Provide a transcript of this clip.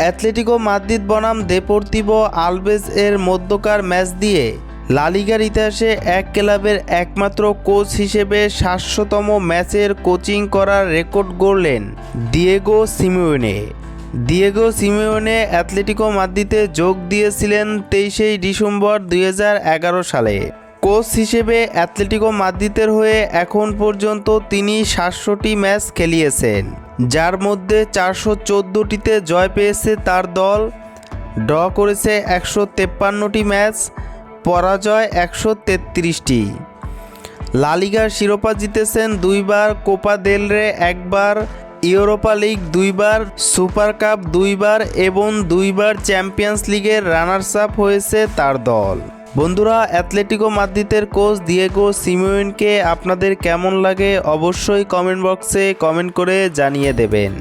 Atletico Madrid বনাম Deportivo Alaves এর মধ্যকার ম্যাচ দিয়ে লালিগার ইতিহাসে এক ক্লাবের একমাত্র কোচ হিসেবে সাতশোতম ম্যাচের কোচিং করার রেকর্ড গড়লেন Diego Simeone. Diego Simeone Atletico মাদ্রিদে যোগ দিয়েছিলেন তেইশেই ডিসেম্বর দুই হাজার এগারো সালে। কোচ হিসেবে অ্যাথলেটিকো মাদ্রিদের হয়ে এখন পর্যন্ত তিনি সাতশোটি ম্যাচ খেলিয়েছেন। যার মধ্যে চারশো চোদ্দোটিতে জয় পেয়েছে তার দল। ড্র করেছে একশো তেপ্পান্নটি ম্যাচ, পরাজয় একশো তেত্রিশটি। লালিগার শিরোপা জিতেছেন দুইবার, কোপা দেল রে একবার, ইউরোপা লিগ দুইবার, সুপার কাপ দুইবার এবং দুইবার চ্যাম্পিয়ন্স লিগের রানার্স আপ হয়েছে তার দল। বন্ধুরা, অ্যাথলেটিকো মাদ্রিদের কোচ দিয়েগো সিমিউনকে আপনাদের কেমন লাগে অবশ্যই কমেন্ট বক্সে কমেন্ট করে জানিয়ে দেবেন।